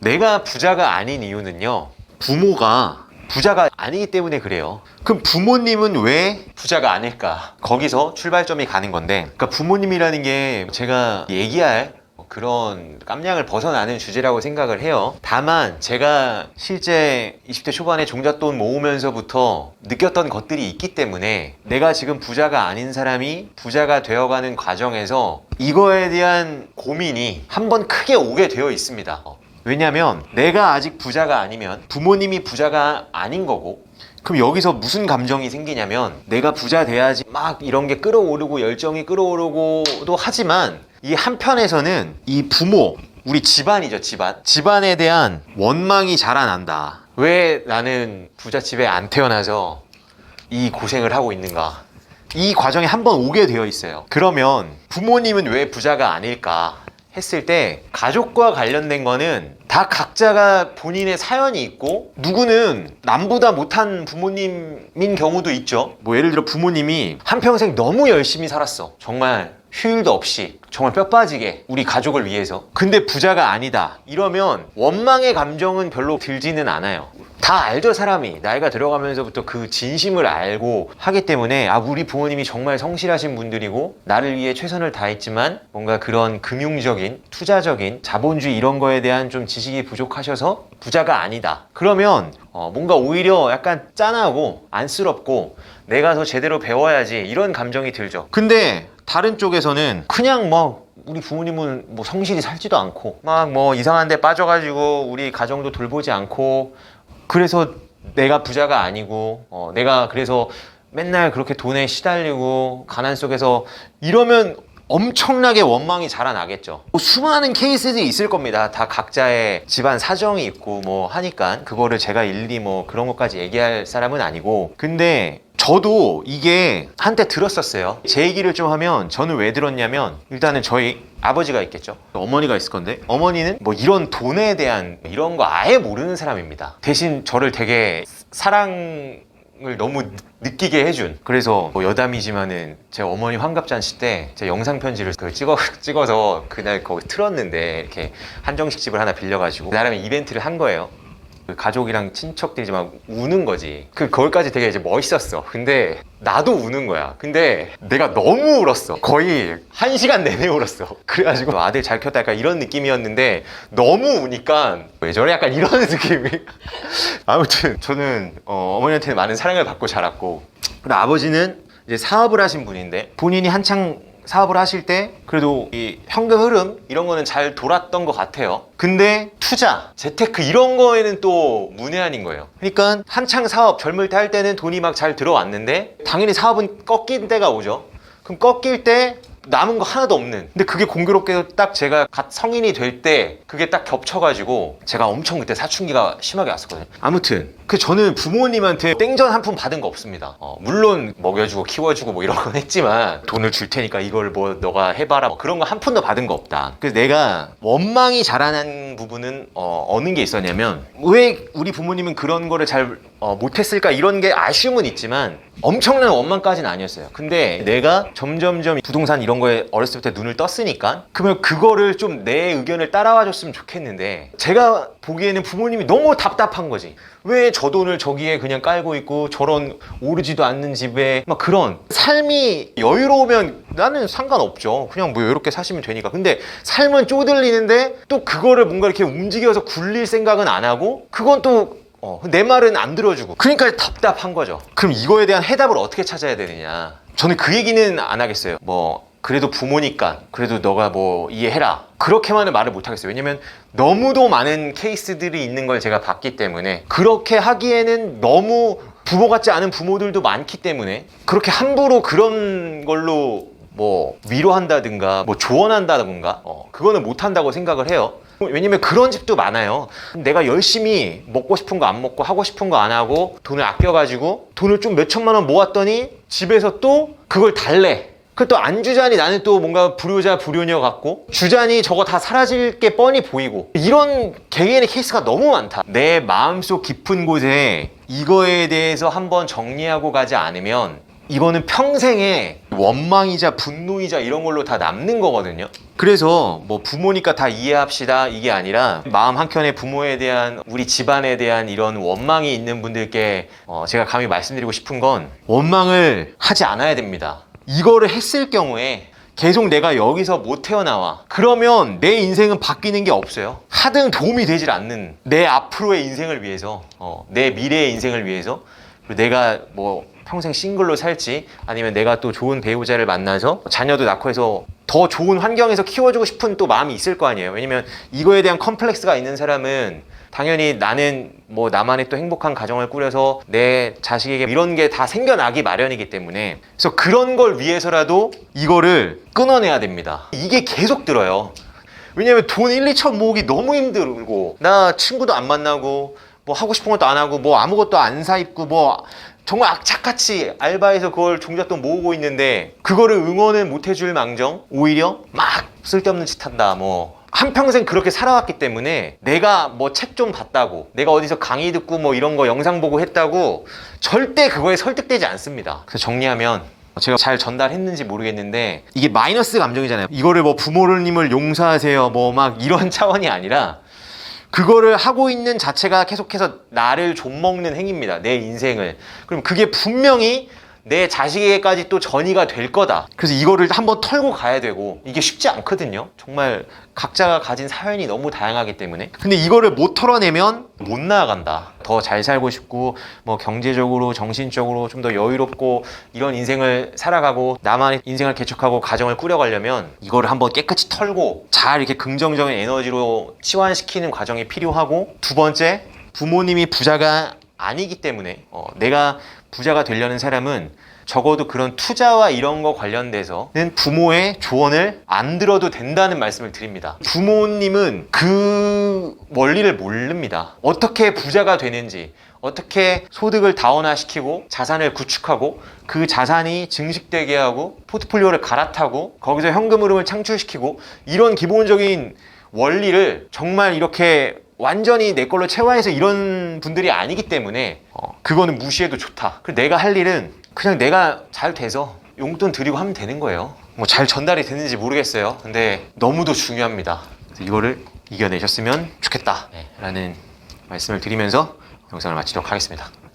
내가 부자가 아닌 이유는요. 부모가 부자가 아니기 때문에 그래요. 그럼 부모님은 왜 부자가 아닐까? 거기서 출발점이 가는 건데, 그러니까 부모님이라는 게 제가 얘기할 그런 깜냥을 벗어나는 주제라고 생각을 해요. 다만 제가 실제 20대 초반에 종잣돈 모으면서부터 느꼈던 것들이 있기 때문에 내가 지금 부자가 아닌 사람이 부자가 되어가는 과정에서 이거에 대한 고민이 한번 크게 오게 되어 있습니다. 왜냐면 내가 아직 부자가 아니면 부모님이 부자가 아닌 거고 그럼 여기서 무슨 감정이 생기냐면 내가 부자 돼야지 막 이런 게 끌어오르고 열정이 끌어오르고도 하지만 이 한편에서는 이 부모 우리 집안이죠 집안. 집안에 대한 원망이 자라난다. 왜 나는 부잣집에 안 태어나서 이 고생을 하고 있는가? 이 과정에 한 번 오게 되어 있어요. 그러면 부모님은 왜 부자가 아닐까 했을 때 가족과 관련된 거는 다 각자가 본인의 사연이 있고 누구는 남보다 못한 부모님인 경우도 있죠. 뭐 예를 들어 부모님이 한평생 너무 열심히 살았어. 정말 휴일도 없이 정말 뼈 빠지게 우리 가족을 위해서. 근데 부자가 아니다. 이러면 원망의 감정은 별로 들지는 않아요. 다 알죠 사람이 나이가 들어가면서부터 그 진심을 알고 하기 때문에 아 우리 부모님이 정말 성실하신 분들이고 나를 위해 최선을 다했지만 뭔가 그런 금융적인 투자적인 자본주의 이런 거에 대한 좀 지식이 부족하셔서 부자가 아니다 그러면 어, 뭔가 오히려 약간 짠하고 안쓰럽고 내가 더 제대로 배워야지 이런 감정이 들죠 근데 다른 쪽에서는 그냥 뭐 우리 부모님은 뭐 성실히 살지도 않고 막 뭐 이상한 데 빠져가지고 우리 가정도 돌보지 않고 그래서 내가 부자가 아니고 어, 내가 그래서 맨날 그렇게 돈에 시달리고 가난 속에서 이러면 엄청나게 원망이 자라나겠죠. 뭐 수많은 케이스들이 있을 겁니다. 다 각자의 집안 사정이 있고 뭐 하니까 그거를 제가 일일이 뭐 그런 것까지 얘기할 사람은 아니고 근데 저도 이게 한때 들었었어요. 제 얘기를 좀 하면 저는 왜 들었냐면 일단은 저희 아버지가 있겠죠. 어머니가 있을 건데 어머니는 뭐 이런 돈에 대한 이런 거 아예 모르는 사람입니다. 대신 저를 되게 사랑 을 너무 느끼게 해준 그래서 뭐 여담이지만은 제 어머니 환갑잔치 때 제 영상 편지를 그 찍어 찍어서 그날 거기 틀었는데 이렇게 한정식 집을 하나 빌려가지고 나름의 이벤트를 한 거예요. 그 가족이랑 친척들이 막 우는 거지. 그 거기까지 되게 이제 멋있었어. 근데 나도 우는 거야. 근데 내가 너무 울었어. 거의 한 시간 내내 울었어. 그래가지고 아들 잘 켰다 약간 이런 느낌이었는데 너무 우니까 왜 저래 약간 이런 느낌이. 아무튼 저는 어, 어머니한테 많은 사랑을 받고 자랐고 근데 아버지는 이제 사업을 하신 분인데 본인이 한창 사업을 하실 때 그래도 이 현금 흐름 이런 거는 잘 돌았던 것 같아요. 근데 투자, 재테크 이런 거에는 또 문외한인 거예요. 그러니까 한창 사업 젊을 때 할 때는 돈이 막 잘 들어왔는데 당연히 사업은 꺾인 때가 오죠. 그럼 꺾일 때 남은 거 하나도 없는. 근데 그게 공교롭게도 딱 제가 갓 성인이 될 때 그게 딱 겹쳐가지고 제가 엄청 그때 사춘기가 심하게 왔었거든요. 아무튼 그 저는 부모님한테 땡전 한 푼 받은 거 없습니다. 어, 물론 먹여주고 키워주고 뭐 이런 건 했지만 돈을 줄 테니까 이걸 뭐 너가 해봐라 뭐 그런 거 한 푼도 받은 거 없다. 그래서 내가 원망이 자라난 부분은 어, 어느 게 있었냐면 왜 우리 부모님은 그런 거를 잘 어, 못했을까 이런 게 아쉬움은 있지만 엄청난 원망까지는 아니었어요. 근데 내가 점점점 부동산 이런 거에 어렸을 때 눈을 떴으니까 그러면 그거를 좀 내 의견을 따라와 줬으면 좋겠는데 제가 보기에는 부모님이 너무 답답한 거지. 왜 저 돈을 저기에 그냥 깔고 있고 저런 오르지도 않는 집에 막 그런 삶이 여유로우면 나는 상관없죠. 그냥 뭐 이렇게 사시면 되니까. 근데 삶은 쪼들리는데 또 그거를 뭔가 이렇게 움직여서 굴릴 생각은 안 하고 그건 또 어, 내 말은 안 들어주고. 그러니까 답답한 거죠. 그럼 이거에 대한 해답을 어떻게 찾아야 되느냐. 저는 그 얘기는 안 하겠어요. 뭐, 그래도 부모니까, 그래도 너가 뭐 이해해라. 그렇게만은 말을 못 하겠어요. 왜냐면 너무도 많은 케이스들이 있는 걸 제가 봤기 때문에 그렇게 하기에는 너무 부모 같지 않은 부모들도 많기 때문에 그렇게 함부로 그런 걸로 뭐 위로한다든가 뭐 조언한다든가 어, 그거는 못한다고 생각을 해요. 왜냐면 그런 집도 많아요. 내가 열심히 먹고 싶은 거 안 먹고 하고 싶은 거 안 하고 돈을 아껴가지고 돈을 좀 몇 천만 원 모았더니 집에서 또 그걸 달래. 그 또 안 주자니 나는 또 뭔가 불효자 불효녀 같고 주자니 저거 다 사라질 게 뻔히 보이고 이런 개개인의 케이스가 너무 많다. 내 마음속 깊은 곳에 이거에 대해서 한번 정리하고 가지 않으면 이거는 평생의 원망이자 분노이자 이런 걸로 다 남는 거거든요. 그래서 뭐 부모니까 다 이해합시다 이게 아니라 마음 한켠에 부모에 대한 우리 집안에 대한 이런 원망이 있는 분들께 어, 제가 감히 말씀드리고 싶은 건 원망을 하지 않아야 됩니다. 이거를 했을 경우에 계속 내가 여기서 못 태어나와. 그러면 내 인생은 바뀌는 게 없어요. 하등 도움이 되질 않는 내 앞으로의 인생을 위해서, 어, 내 미래의 인생을 위해서, 그리고 내가 뭐 평생 싱글로 살지, 아니면 내가 또 좋은 배우자를 만나서 자녀도 낳고 해서 더 좋은 환경에서 키워주고 싶은 또 마음이 있을 거 아니에요. 왜냐면 이거에 대한 컴플렉스가 있는 사람은 당연히 나는 뭐 나만의 또 행복한 가정을 꾸려서 내 자식에게 이런 게 다 생겨나기 마련이기 때문에 그래서 그런 걸 위해서라도 이거를 끊어내야 됩니다. 이게 계속 들어요. 왜냐면 돈 1, 2천 모으기 너무 힘들고 나 친구도 안 만나고 뭐 하고 싶은 것도 안 하고 뭐 아무것도 안 사 입고 뭐 정말 악착같이 알바해서 그걸 종잣돈 모으고 있는데 그거를 응원을 못 해줄 망정 오히려 막 쓸데없는 짓 한다 뭐 한평생 그렇게 살아왔기 때문에 내가 뭐 책 좀 봤다고 내가 어디서 강의 듣고 뭐 이런 거 영상 보고 했다고 절대 그거에 설득되지 않습니다 그래서 정리하면 제가 잘 전달했는지 모르겠는데 이게 마이너스 감정이잖아요 이거를 뭐 부모님을 용서하세요 뭐 막 이런 차원이 아니라 그거를 하고 있는 자체가 계속해서 나를 좀먹는 행위입니다. 내 인생을. 그럼 그게 분명히 내 자식에게까지 또 전이가 될 거다. 그래서 이거를 한번 털고 가야 되고 이게 쉽지 않거든요. 정말 각자가 가진 사연이 너무 다양하기 때문에. 근데 이거를 못 털어내면 못 나아간다. 더 잘 살고 싶고 뭐 경제적으로 정신적으로 좀 더 여유롭고 이런 인생을 살아가고 나만의 인생을 개척하고 가정을 꾸려가려면 이거를 한번 깨끗이 털고 잘 이렇게 긍정적인 에너지로 치환시키는 과정이 필요하고 두 번째 부모님이 부자가 아니기 때문에 어, 내가 부자가 되려는 사람은 적어도 그런 투자와 이런 거 관련돼서는 부모의 조언을 안 들어도 된다는 말씀을 드립니다. 부모님은 그 원리를 모릅니다. 어떻게 부자가 되는지, 어떻게 소득을 다원화시키고 자산을 구축하고 그 자산이 증식되게 하고 포트폴리오를 갈아타고 거기서 현금 흐름을 창출시키고 이런 기본적인 원리를 정말 이렇게 완전히 내 걸로 체화해서 이런 분들이 아니기 때문에 어, 그거는 무시해도 좋다. 그리고 내가 할 일은 그냥 내가 잘 돼서 용돈 드리고 하면 되는 거예요. 뭐 잘 전달이 됐는지 모르겠어요. 근데 너무도 중요합니다. 이거를 이겨내셨으면 좋겠다. 라는 말씀을 드리면서 영상을 마치도록 하겠습니다. 네.